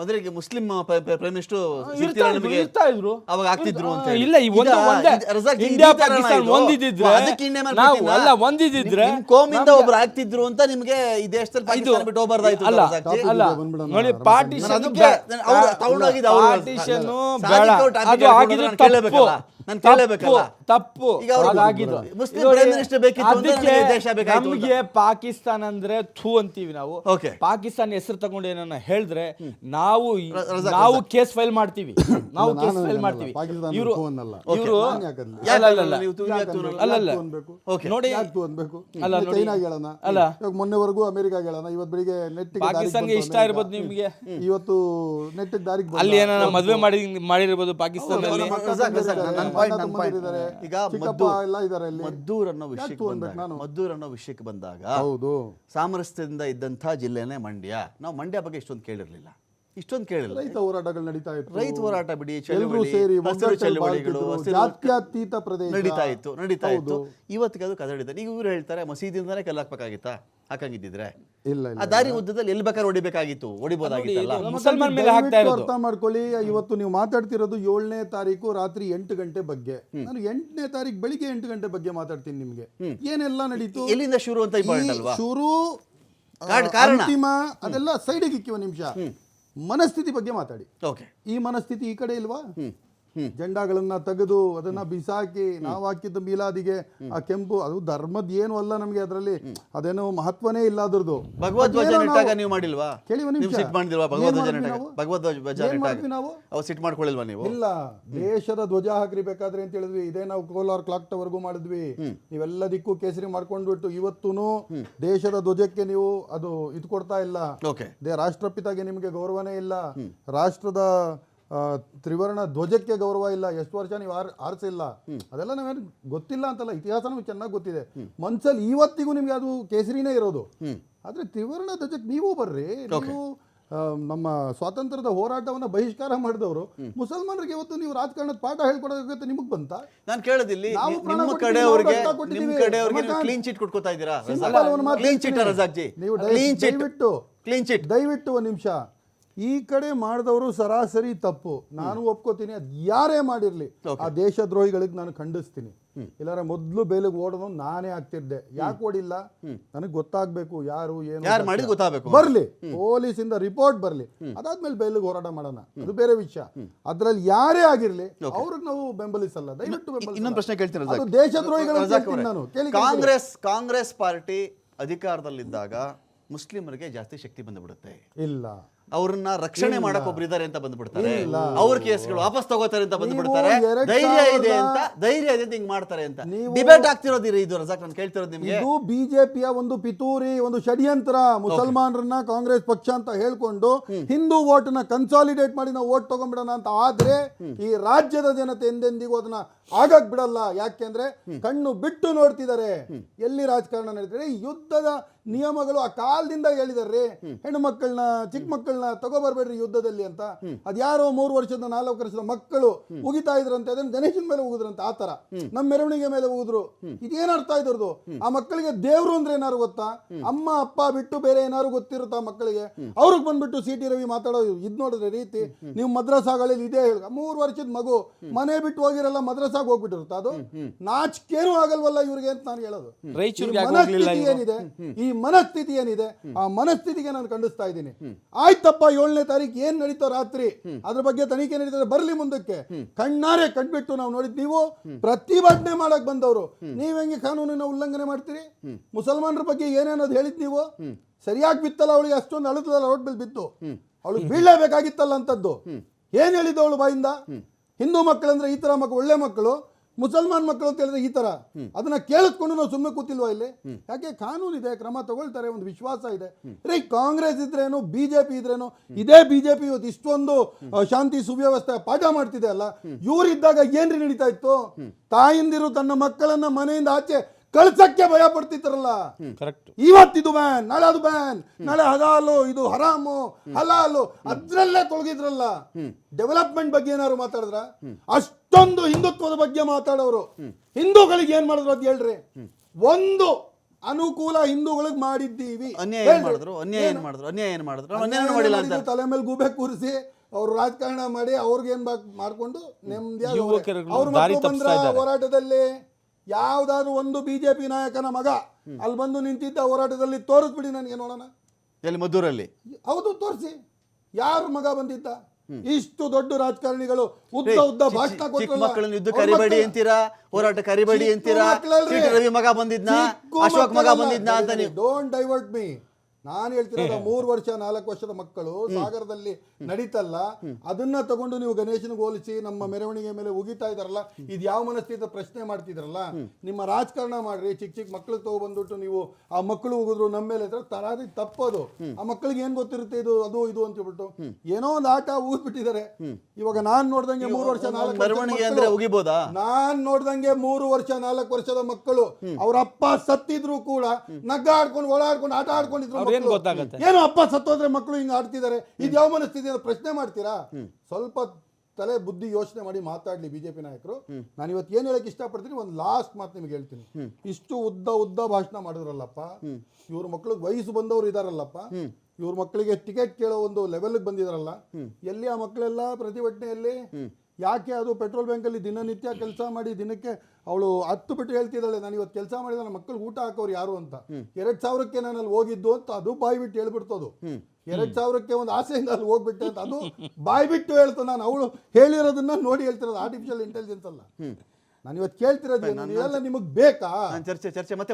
ಅಂದ್ರೆ ಈಗ Muslim prime minister ಇರ್ತಾ ಇದ್ರು ಅವಾಗ ಆಗ್ತಿದ್ರು ಅಂತ ಹೇಳಿ. ಇಲ್ಲ ಈ ಒಂದು ಈಗ ಒಂದೇ ಇದು ರಜಾಕ್ ಜಿ, ಇಂಡಿಯಾ ಥರನಾ ಪಾಕಿಸ್ತಾನ ಇದು? ಅದಕ್ಕೆ ಇಂಡಿಯಾ ಮೇಲೆ ನಾವು ಬಿಟ್ಟಿದ್ದಾ? ಅಲ್ಲ ಒಂದಿದ್ರೆ ನಿಮ್ ಕೋಮಿಂದ ನಮ್ಗೆ- ಒಬ್ರು ಆಗ್ತಿದ್ರು ಅಂತ ನಿಮ್ಗೆ ಈ ದೇಶದಲ್ಲಿ ಪಾಕಿಸ್ತಾನ ಬಿಟ್ಟು ಹೋಗ್ಬಾರ್ದಾಯ್ತು ಅಲ್ಲ ರಜಾಕ್ ಜಿ. ಅಲ್ಲ ಬಂದ್ಬಿಡೋಣ, ನೋಡಿ ರಮಜಾನ್. ಪಾರ್ಟಿಷನ್ ನಾನು ಅದಕ್ಕೆ ಅವ್ರು ತಗೊಂಡೋಗಿದ್ದು ಅವ್ರು. ಪಾರ್ಟಿಷನ್ ಬೇಡ ಅವ್ರು ಅದು ನಾನು ತಪ್ಪು ಕೇಳಬೇಕಲ್ಲ? ನಾನು ಕೇಳಬೇಕಲ್ಲ? ತಪ್ಪು ಈಗ ಅವ್ರು ಮುಸ್ಲಿಂ ನೋಡಿ, ಪ್ರೈಮ್ ಮಿನಿಸ್ಟರ್ ಬೇಕಿತ್ತು ಅಂದ್ರೆ ಅದಕ್ಕೆ ನನಗೆ ದೇಶ ಬೇಕಾಯ್ತು ಅಂತ. ನಮ್ಗೆ ಪಾಕಿಸ್ತಾನ ಅಂದ್ರೆ ಥೂ ಅಂತೀವಿ ನಾವು Okay. ಪಾಕಿಸ್ತಾನ ಹೆಸರು ತಗೊಂಡು ಏನನ್ನ ಹೇಳಿದ್ರೆ ನಾವು ಈ- ರ- ರಜಾಕ್, ನಾವು ಕೇಸ್ ಫೈಲ್ ಮಾಡ್ತೀವಿ ನಾವು ನಾನು ಕೇಸ್ ಫೈಲ್ ಮಾಡ್ತೀವಿ ಪಾಕಿಸ್ತಾನ ಇವರು ಥೂ ಅನ್ನಲ್ಲ. ಇವರು ನಾನ್ ಯಾಕೆ ಅಲ್ಲ, ಅಲ್ಲ, ಅಲ್ಲ. ನೀವು ತು- ಯಾಕೆ ತು- ಅಲ್ಲ, ಅಲ್ಲ. ಯಾಕ್ ಅನ್ಬೇಕು? Okay. ನೋಡಿ ಯಾಕ್ ತು ಅನ್ಬೇಕು? ಅಲ್ಲ, ಈಗ ನೋಡಿ. ಚೈನಾಗ್ ಹೇಳೋಣ ಅಲ್ಲ. ಇವಾಗ ಮೊನ್ನೆವರೆಗೂ ಅಮೆರಿಕಾಗ ಹೇಳೋಣ ಇವತ್ತು ಬೆಳಿಗ್ಗೆ ನೆಟ್ ಪಾಕಿಸ್ತಾನ್ಗೆ ಇಷ್ಟ ಇರ್ಬೋದು ನಿಮ್ಗೆ ಇವತ್ತು ನೆಟ್ ದಾರಿಗೆ ಅಲ್ಲಿ ಏನಾರ ಮದ್ವೆ ಮಾಡಿ ಮಾಡಿರ್ಬೋದು ಪಾಕಿಸ್ತಾನದಲ್ಲಿ ರಜಾಕ್, ರಜಾಕ್. ಈಗ ಮದ್ದೂರ್- ಅನ್ನೋ ವಿಷಯಕ್ಕೆ ಬಂದಾಗ ಮದ್ದೂರ್ ಅನ್ನೋ ವಿಷಯಕ್ಕೆ ಬಂದಾಗ ಹೌದು. ಸಾಮರಸ್ಯದಿಂದ ಇದ್ದಂತ ಜಿಲ್ಲೆನೇ ಮಂಡ್ಯ. ನಾವು ಮಂಡ್ಯ ಬಗ್ಗೆ ಇಷ್ಟೊಂದು ಕೇಳಿರ್ಲಿಲ್ಲ. ಇಷ್ಟೊಂದು ಕೇಳಿಲ್ಲ. ರೈತ ಹೋರಾಟಗಳು ನಡೀತಾ ಇತ್ತು. ರೈತ ಹೋರಾಟ ಬಿಡಿ ಸೇರಿ ಚಳುವಳಿಗಳು ನಡೀತಾ ಇತ್ತು ನಡೀತಾ ಇತ್ತು. ಇವತ್ತಿಗೆ ಅದು ಕದಡಿದ್ದಾರೆ ಈಗ ಇವ್ರು ಹೇಳ್ತಾರೆ ಮಸೀದಿಯಿಂದಾನೇ ಕಲ್ಲು ಹಾಕ್ಬೇಕಾಗಿತ್ತಾ? ಹಾಕಂಗಿದ್ದಿದ್ರೆ? ಇಲ್ಲ ಆ ದಾರಿ ಉದ್ದದಲ್ಲಿ ಎಲ್ಲಿ ಬೇಕಾದ್ರೆ ಹೊಡಿಬೇಕಾಗಿತ್ತು ಹೊಡಿಬೋದಾಗಿತ್ತಲ್ಲ? ಇದು ಮುಸಲ್ಮಾನ್ ಮೇಲೆ ಹಾಕ್ತಾ ದಯವಿಟ್ಟು ಇರೋದು. ಅರ್ಥ ಮಾಡ್ಕೊಳ್ಳಿ ಇವತ್ತು ನೀವು ಮಾತಾಡ್ತಿರೋದು ಏಳನೇ ತಾರೀಕು ರಾತ್ರಿ ಎಂಟು ಗಂಟೆ ಬಗ್ಗೆ. ನಾನು ಎಂಟನೇ ತಾರೀಕು ಬೆಳಿಗ್ಗೆ ಎಂಟು ಗಂಟೆ ಬಗ್ಗೆ ಮಾತಾಡ್ತೀನಿ ನಿಮ್ಗೆ. ಏನೆಲ್ಲ ನಡೀತು? ಎಲ್ಲಿಂದ ಶುರು ಅಂತ ಇಂಪಾರ್ಟೆಂಟ್ ಈ ಅಲ್ವಾ? ಶುರು ಆ, ಕಾರಣ- ಕಾರಣ. ಅಂತಿಮ ಅದೆಲ್ಲ ಸೈಡಿಗೆ ಇಕ್ಕಿ ಒಂದು ನಿಮಿಷ ಮನಸ್ಥಿತಿ ಬಗ್ಗೆ ಮಾತಾಡಿ. ಓಕೆ. ಈ ಮನಸ್ಥಿತಿ ಈ ಕಡೆ ಇಲ್ವಾ? ಜೆಂಡಾಗಳನ್ನ ತೆಗೆದು ಅದನ್ನ ಬಿಸಾಕಿ ನಾವು ಹಾಕಿದ್ದ ಮೀಲಾದಿಗೆ ಆ ಕೆಂಪು ಅದು ಧರ್ಮದ ಏನು ಅಲ್ಲ ನಮಗೆ ಅದರಲ್ಲಿ ಅದೇನೋ ಮಹತ್ವನೇ ಇಲ್ಲ ಅದ್ರದ್ದು. ನಾವು- ಮಾಡಿಲ್ವಾ? ಕೇಳಿ ಒಂದ್ ನೀವು? ಸಿಟ್ ಮಾಡ್ಕೊಳ್ಳಿಲ್ವಾ ನೀವು? ಇಲ್ಲ. ದೇಶದ ಧ್ವಜ ಹಾಕ್ರಿ ಬೇಕಾದ್ರೆ ಅಂತ ಹೇಳಿದ್ವಿ. ಇದೇ ನಾವು ಕೋಲಾರ್ ಕ್ಲಾಕ್ ಟವರ್ಗೂ ಮಾಡಿದ್ವಿ. ನೀವೆಲ್ಲದಕ್ಕೂ ಕೇಸರಿ ಮಾಡ್ಕೊಂಡ್ಬಿಟ್ಟು ಇವತ್ತೂ ದೇಶದ ಧ್ವಜಕ್ಕೆ ನೀವು ಅದು ಇದು ಕೊಡ್ತಾ ಇಲ್ಲ. ರಾಷ್ಟ್ರಪಿತಾಗೆ ನಿಮಗೆ ಗೌರವನೇ ಇಲ್ಲ. ರಾಷ್ಟ್ರದ ತ್ರಿವರ್ಣ ಧ್ವಜಕ್ಕೆ ಗೌರವ ಇಲ್ಲ ಎಷ್ಟು ವರ್ಷ ನೀವು ಆರ್ ಆರಿಸಿಲ್ಲ ಅದೆಲ್ಲ ನಾವೇನು ಗೊತ್ತಿಲ್ಲ ಅಂತಲ್ಲ ಇತಿಹಾಸ ನಮಗೆ ಚೆನ್ನಾಗಿ ಗೊತ್ತಿದೆ. ಮನ್ಸಲ್ಲಿ ಇವತ್ತಿಗೂ ನಿಮ್ಗೆ ಅದು ಕೇಸರಿನೇ ಇರೋದು. ಆದ್ರೆ ತ್ರಿವರ್ಣ ಧ್ವಜಕ್ಕೆ ನೀವು ಬರ್ರಿ ನೀವು ನಮ್ಮ ಸ್ವಾತಂತ್ರ್ಯದ ಹೋರಾಟವನ್ನ ಬಹಿಷ್ಕಾರ ಮಾಡಿದವರು ಮುಸಲ್ಮಾನರಿಗೆ ಇವತ್ತು ನೀವು ರಾಜಕಾರಣದ ಪಾಠ ಹೇಳ್ಕೊಡೋದಕ್ಕೆ ನಿಮಗೆ ಬಂತ? ನಾನು ಕೇಳೋದಿಲ್ಲಿ ನಿಮ್ಮ ಕಡೆ ಅವರಿಗೆ ನಿಮ್ಮ ಕಡೆ ಅವರಿಗೆ ಕ್ಲೀನ್ ಚಿಟ್ ಇದ್ದೀರಾ ಕ್ಲೀನ್ ಚಿಟ್ ರಜಾಕ್ಜಿ ನೀವು ಕ್ಲೀನ್ ಚಿಟ್ ದಯವಿಟ್ಟು ಕ್ಲೀನ್ ಚಿಟ್ ದಯವಿಟ್ಟು ಒಂದು ನಿಮಿಷ. ಈ ಕಡೆ ಮಾಡಿದವರು ಸರಾಸರಿ ತಪ್ಪು. ನಾನು ಒಪ್ಕೋತೀನಿ ಅದು ಯಾರೇ ಮಾಡಿರಲಿ ಆ ದೇಶದ್ರೋಹಿಗಳಿಗೆ ನಾನು ಖಂಡಿಸ್ತೀನಿ. ಇಲ್ಲಾರ ಮೊದಲು ಬೇಲಿಗೆ ಓಡೋದು ನಾನೇ ಆಗ್ತಿದ್ದೆ. ಯಾಕೆ ಓಡಿಲ್ಲ? ನನಗೆ ಗೊತ್ತಾಗ್ಬೇಕು ಯಾರು ಏನು ಗೊತ್ತಾಗಬೇಕು? ಬರ್ಲಿ ಪೊಲೀಸಿಂದ ರಿಪೋರ್ಟ್ ಬರ್ಲಿ. ಅದಾದ್ಮೇಲೆ ಬೇಲಿಗೆ ಹೋರಾಟ ಮಾಡೋಣ. ಅದು ಬೇರೆ ವಿಷಯ. ಅದರಲ್ಲಿ ಯಾರೇ ಆಗಿರ್ಲಿ ಅವ್ರಿಗೆ ನಾವು ಬೆಂಬಲಿಸಲ್ಲ. ದಯವಿಟ್ಟು. ಇನ್ನೊಂದು ಪ್ರಶ್ನೆ ಕೇಳ್ತೀನಿ ದೇಶದ್ರೋಹಿಗಳ. ನಾನು. ಕಾಂಗ್ರೆಸ್ ಕಾಂಗ್ರೆಸ್ ಪಾರ್ಟಿ ಅಧಿಕಾರದಲ್ಲಿದ್ದಾಗ ಮುಸ್ಲಿಮರಿಗೆ ಜಾಸ್ತಿ ಶಕ್ತಿ ಬಂದ್ಬಿಡುತ್ತೆ. ಇಲ್ಲ. ಅವ್ರನ್ನ ರಕ್ಷಣೆ ಮಾಡಕ್ ಒಬ್ರು ಇದಾರೆ ಅಂತ ಬಂದ್ಬಿಡ್ತಾರೆ. ಅವ್ರ ಕೇಸ್ಗಳು ವಾಪಸ್ ತಗೋತಾರೆ ಅಂತ ಬಂದ್ಬಿಡ್ತಾರೆ. ಧೈರ್ಯ ಇದೆ ಅಂತ ಧೈರ್ಯ ಇದೆ ಅಂತ ಹಿಂಗ್ ಮಾಡ್ತಾರೆ ಅಂತ. ಡಿಬೇಟ್ ಆಗ್ತಿರೋದಿರಿ ಇದು ರಜಾಕ್ ನಾನು ಕೇಳ್ತಿರೋದು ನಿಮ್ಗೆ. ಇದು ಬಿಜೆಪಿಯ ಒಂದು ಪಿತೂರಿ ಒಂದು ಷಡ್ಯಂತ್ರ ಮುಸಲ್ಮಾನರನ್ನ ಕಾಂಗ್ರೆಸ್ ಪಕ್ಷ ಅಂತ ಹೇಳ್ಕೊಂಡು ಹಿಂದೂ ವೋಟ್ನ ಕನ್ಸಾಲಿಡೇಟ್ ಮಾಡಿ ನಾವು ವೋಟ್ ತಗೊಂಡ್ಬಿಡೋಣ ಅಂತ ಆದ್ರೆ ಈ ರಾಜ್ಯದ ಜನತೆ ಎಂದೆಂದಿಗೂ ಅದನ್ನ ಆಗಕ್ ಬಿಡಲ್ಲ. ಯಾಕೆಂದ್ರೆ ಕಣ್ಣು ಬಿಟ್ಟು ನೋಡ್ತಿದ್ದಾರೆ. ಎಲ್ಲಿ ರಾಜಕಾರಣ ನಡೀತಾರೆ ಯುದ್ಧದ ನಿಯಮಗಳು ಆ ಕಾಲದಿಂದ ಹೇಳಿದಾರೆ ಹೆಣ್ಣು ಮಕ್ಕಳನ್ನ ಚಿಕ್ಕ ಮಕ್ಕಳನ್ನ ತಗೋಬರ್ಬೇಡ್ರಿ ಯುದ್ಧದಲ್ಲಿ ಅಂತ. ಅದ್ಯಾರೋ ಮೂರು ವರ್ಷದ ನಾಲ್ಕು ವರ್ಷದ ಮಕ್ಕಳು ಉಗಿತಾ ಇದ್ರಂತೆ ಅದನ್ನ ಗಣೇಶನ ಮೇಲೆ ಉಗಿದ್ರಂತೆ ಆ ತರ ನಮ್ಮ ಮೆರವಣಿಗೆ ಮೇಲೆ ಉಗಿದ್ರು. ಇದೇನ್ ಅರ್ಥ ಇದ್ರದ್ದು ಆ ಮಕ್ಕಳಿಗೆ ದೇವ್ರು ಅಂದ್ರೆ ಏನಾರು ಗೊತ್ತಾ? ಅಮ್ಮ ಅಪ್ಪ ಬಿಟ್ಟು ಬೇರೆ ಏನಾರು ಗೊತ್ತಿರುತ್ತಾ ಮಕ್ಕಳಿಗೆ? ಅವ್ರಿಗೆ ಬಂದ್ಬಿಟ್ಟು ಸಿ ಟಿ ರವಿ ಮಾತಾಡೋ ಇದ್ ನೋಡಿದ್ರೆ ರೀತಿ ನೀವು ಮದ್ರಸಾಗಳಲ್ಲಿ ಇದೇ ಹೇಳ ಮೂರು ವರ್ಷದ ಮಗು ಮನೆ ಬಿಟ್ಟು ಹೋಗಿರಲ್ಲ ಮದ್ರಾಸಾಗ ಹೋಗ್ಬಿಟ್ಟಿರುತ್ತ ಅದು? ನಾಚಿಕೇನು ಆಗಲ್ವಲ್ಲ ಇವ್ರಿಗೆ ಅಂತ ನಾನು ಹೇಳೋದು. ಏನಿದೆ? ಈ ಮನಸ್ಥಿತಿ ಏನಿದೆ, ಆ ಮನಸ್ಥಿತಿಗೆ ನಾನು ಖಂಡಿಸ್ತಾ ಇದ್ದೀನಿ. ಆಯ್ತಪ್ಪ, ಏಳನೇ ತಾರೀಕು ಏನ್ ನಡೀತೋ ರಾತ್ರಿ, ಅದ್ರ ಬಗ್ಗೆ ತನಿಖೆ ನಡೀತದೆ, ಬರ್ಲಿ ಮುಂದಕ್ಕೆ. ಕಣ್ಣಾರೆ ಕಂಡ್ಬಿಟ್ಟು ನಾವು ನೋಡಿದ್ ನೀವು, ಪ್ರತಿಭಟನೆ ಮಾಡಕ್ ಬಂದವರು. ನೀವ್ ಹೆಂಗೆ ಕಾನೂನಿನ ಉಲ್ಲಂಘನೆ ಮಾಡ್ತೀರಿ? ಮುಸಲ್ಮಾನರ ಬಗ್ಗೆ ಏನೇನೋದು ಹೇಳಿದ್ ನೀವು? ಸರಿಯಾಗಿ ಬಿತ್ತಲ್ಲ ಅವಳಿಗೆ ಅಷ್ಟೊಂದು ಅಳುತ್ತಲ್ಲ ರೋಡ್ ಮೇಲೆ ಬಿತ್ತು ಅವಳು ಬೀಳಲೇಬೇಕಾಗಿತ್ತಲ್ಲ ಅಂತದ್ದು. ಏನ್ ಹೇಳಿದ್ದು ಅವಳು ಬಾಯಿಂದ? ಹಿಂದೂ ಮಕ್ಕಳಂದ್ರೆ ಈ ತರ ಮಕ್ಕಳು ಒಳ್ಳೆ ಮಕ್ಕಳು. ಮುಸಲ್ಮಾನ್ ಮಕ್ಕಳು ಅಂತ ಹೇಳಿದ್ರೆ ಈ ತರ. ಅದನ್ನ ಕೇಳಿಸ್ಕೊಂಡು ನಾವು ಸುಮ್ಮನೆ ಕೂತಿಲ್ವಾ ಇಲ್ಲಿ? ಯಾಕೆ ಕಾನೂನು ಇದೆ ಕ್ರಮ ತಗೊಳ್ತಾರೆ ಒಂದು ವಿಶ್ವಾಸ ಇದೆ. ರೀ ಕಾಂಗ್ರೆಸ್ ಇದ್ರೇನು ಬಿಜೆಪಿ ಇದ್ರೇನು ಇದೇ ಬಿಜೆಪಿ ಇವತ್ತು ಇಷ್ಟೊಂದು ಶಾಂತಿ ಸುವ್ಯವಸ್ಥೆ ಪಾಠ ಮಾಡ್ತಿದೆ ಅಲ್ಲ? ಇವ್ರಿದ್ದಾಗ ಏನ್ರಿ ನಡೀತಾ ಇತ್ತು? ತಾಯಿಂದಿರು ತನ್ನ ಮಕ್ಕಳನ್ನ ಮನೆಯಿಂದ ಆಚೆ ಕಳ್ಸಕ್ಕೆ ಭಯ ಪಡ್ತಿದ್ರಲ್ಲ ಕರೆಕ್ಟ್. ಇವತ್ತಿದು ಬ್ಯಾನ್ ನಾಳೆ ಅದು ಬ್ಯಾನ್. ನಾಳೆ ಹಲಾಲು ಇದು ಹರಾಮು ಹಲಾಲು ಅದ್ರಲ್ಲೇ ತೊಳಗಿದ್ರಲ್ಲ? ಡೆವಲಪ್ಮೆಂಟ್ ಬಗ್ಗೆ ಏನಾದ್ರು ಮಾತಾಡಿದ್ರ? ಅಷ್ಟೊಂದು ಹಿಂದುತ್ವದ ಬಗ್ಗೆ ಮಾತಾಡೋರು. ಹಿಂದೂಗಳಿಗೆ ಏನ್ ಮಾಡಿದ್ರು ಅಂತ ಹೇಳ್ರಿ? ಒಂದು ಅನುಕೂಲ ಹಿಂದೂಗಳಿಗೆ ಮಾಡಿದ್ದೀವಿ. ಅನ್ಯಾಯ ಏನ್ ಮಾಡಿದ್ರು? ಅನ್ಯಾಯ ಏನ್ ಏನು? ಮಾಡಿದ್ರು? ಅನ್ಯಾಯ ಏನ್ ಮಾಡಿದ್ರು? ನಾವು ಅನ್ಯಾಯ ಅನ್ಯಾಯ ಮಾಡಿಲ್ಲ. ಅಂತ. ತಲೆ ಮೇಲೆ ಗೂಬೆ ಕೂರಿಸಿ ಅವ್ರು ರಾಜಕಾರಣ ಮಾಡಿ ಅವ್ರಿಗೇನ್ ಬಾಕ್ ಮಾಡ್ಕೊಂಡು ನೆಮ್ಮದಿಯಾಗಿ ಅವ್ರೆ. ಮಕ್ಕಳು ಬಂದ್ರ ಹೋರಾಟದಲ್ಲಿ ಯಾವ್ದಾದ್ರು ಒಂದು ಬಿಜೆಪಿ ನಾಯಕನ ಮಗ ಅಲ್ಲಿ ಬಂದು ನಿಂತಿದ್ದ ಹೋರಾಟದಲ್ಲಿ ತೋರಿಸ್ಬಿಡಿ ನನಗೆ ನೋಡೋಣ. ಎಲ್ಲಿ ಮದ್ದೂರಲ್ಲಿ? ಹೌದು ತೋರಿಸಿ. ಯಾರು ಮಗ ಬಂದಿದ್ದ? ಇಷ್ಟು ದೊಡ್ಡ ರಾಜಕಾರಣಿಗಳು ಉದ್ದ ಉದ್ದ ಭಾಷಣ ಕೊಟ್ರಲ್ಲ. ಮಕ್ಕಳನ್ನ ಯುದ್ಧ ಕರಿಬೇಡಿ ಅಂತೀರಾ? ಹೋರಾಟ ಕರಿಬೇಡಿ ಅಂತೀರಾ. ರವಿ ಮಗ ಬಂದಿದ್ನಾ? ಅಶೋಕ್ ಮಗ ಬಂದಿದ್ನಾ ಬಂದಿದ್ನ ಅಂತ ನೀವು? ಡೋಂಟ್ ಡೈವರ್ಟ್ ಮೀ ನಾನು ಹೇಳ್ತಿರೋದು ಮೂರು ವರ್ಷ ನಾಲ್ಕು ವರ್ಷದ ಮಕ್ಕಳು ಸಾಗರದಲ್ಲಿ ನಡೀತಲ್ಲ ಅದನ್ನ ತಗೊಂಡು ನೀವು ಗಣೇಶನಿಗೆ ಹೋಲಿಸಿ ನಮ್ಮ ಮೆರವಣಿಗೆ ಮೇಲೆ ಉಗಿತಾ ಇದಾರಲ್ಲ ಇದು ಯಾವ ಮನಸ್ಥಿತಿ ಪ್ರಶ್ನೆ ಮಾಡ್ತಿದ್ರಲ್ಲ ನಿಮ್ಮ ರಾಜಕಾರಣ ಮಾಡ್ರಿ ಚಿಕ್ಕ ಚಿಕ್ಕ ಮಕ್ಕಳು ತಗೊಬಂದ್ಬಿಟ್ಟು ನೀವು ಆ ಮಕ್ಕಳು ಉಗಿದ್ರು ನಮ್ಮ ಮೇಲೆ ತರಾದಿ ತಪ್ಪದು. ಆ ಮಕ್ಕಳಿಗೆ ಏನ್ ಗೊತ್ತಿರುತ್ತೆ ಇದು ಅದು ಇದು ಅಂತ ಹೇಳ್ಬಿಟ್ಟು ಏನೋ ಒಂದು ಆಟ ಊದ್ಬಿಟ್ಟಿದ್ದಾರೆ. ಇವಾಗ ನಾನ್ ನೋಡ್ದಂಗೆ ಮೂರು ವರ್ಷ ನಾಲ್ಕು ಮೆರವಣಿಗೆ ಉಗಿಬೋದಾ? ನಾನ್ ನೋಡ್ದಂಗೆ ಮೂರು ವರ್ಷ ನಾಲ್ಕು ವರ್ಷದ ಮಕ್ಕಳು ಅವ್ರ ಅಪ್ಪ ಸತ್ತಿದ್ರು ಕೂಡ ನಗ್ಗಾಡ್ಕೊಂಡು ಓಡಾಡ್ಕೊಂಡು ಆಟ ಆಡ್ಕೊಂಡಿದ್ರು ಗೊತ್ತಾಗುತ್ತೆ ಗೊತ್ತಾಗತ್ತೆ? ಏನು ಅಪ್ಪ ಸತ್ತೋದ್ರೆ ಮಕ್ಕಳು ಹಿಂಗ್ ಆಡ್ತಿದ್ದಾರೆ. ಇದು ಯಾವ ಮನಸ್ಥಿತಿ ಅಂತ ಪ್ರಶ್ನೆ ಮಾಡ್ತೀರಾ? ಸ್ವಲ್ಪ ತಲೆ ಬುದ್ಧಿ ಯೋಚನೆ ಮಾಡಿ ಮಾತಾಡ್ಲಿ ಬಿಜೆಪಿ ನಾಯಕರು. ನಾನು ಇವತ್ತು ಏನ್ ಹೇಳಕ್ ಇಷ್ಟಪಡ್ತೀನಿ? ಒಂದು ಲಾಸ್ಟ್ ಮಾತು ನಿಮ್ಗೆ ಹೇಳ್ತೀನಿ. ಇಷ್ಟು ಉದ್ದ ಉದ್ದ ಭಾಷಣ ಮಾಡಿದ್ರಲ್ಲಪ್ಪ ಇವ್ರ ಮಕ್ಳಿಗೆ ವಯಸ್ಸು ಬಂದವರು ಇದಾರಲ್ಲಪ್ಪ ಇವ್ರ ಮಕ್ಕಳಿಗೆ ಟಿಕೆಟ್ ಕೇಳೋ ಒಂದು ಲೆವೆಲ್ಗೆ ಬಂದಿದಾರಲ್ಲ ಎಲ್ಲಿ ಆ ಮಕ್ಕಳೆಲ್ಲ ಪ್ರತಿಭಟನೆಯಲ್ಲಿ? ಯಾಕೆ ಅದು ಪೆಟ್ರೋಲ್ ಬ್ಯಾಂಕಲ್ಲಿ ದಿನನಿತ್ಯ ಕೆಲಸ ಮಾಡಿ ದಿನಕ್ಕೆ ಅವಳು ಹತ್ತು ಬಿಟ್ಟು ಹೇಳ್ತಿದ್ದಾಳೆ ನಾನು ಇವತ್ತು ಕೆಲಸ ಮಾಡಿದ ನನ್ನ ಮಕ್ಕಳಿಗೆ ಊಟ ಹಾಕೋರು ಯಾರು ಅಂತ. ಎರಡ್ ಸಾವಿರಕ್ಕೆ ನಾನು ಅಲ್ಲಿ ಹೋಗಿದ್ದು ಅಂತ ಅದು ಬಾಯಿ ಬಿಟ್ಟು ಹೇಳ್ಬಿಡ್ತದು ಎರಡ್ ಸಾವಿರಕ್ಕೆ ಒಂದು ಆಸೆಯಿಂದ ಅಲ್ಲಿ ಹೋಗ್ಬಿಟ್ಟೆ ಅಂತ ಅದು ಬಾಯಿ ಬಿಟ್ಟು ಹೇಳ್ತ. ನಾನು ಅವಳು ಹೇಳಿರೋದನ್ನ ನೋಡಿ ಹೇಳ್ತಿರೋದು ಆರ್ಟಿಫಿಷಿಯಲ್ ಇಂಟೆಲಿಜೆನ್ಸ್ ಅಲ್ಲ. ನಾನು ಇವತ್ತು ಕೇಳ್ತಿರೋದು? ಇದೆಲ್ಲ ನಿಮಗೆ ಬೇಕಾ? ಚರ್ಚೆ ಚರ್ಚೆ. ಮತ್ತೆ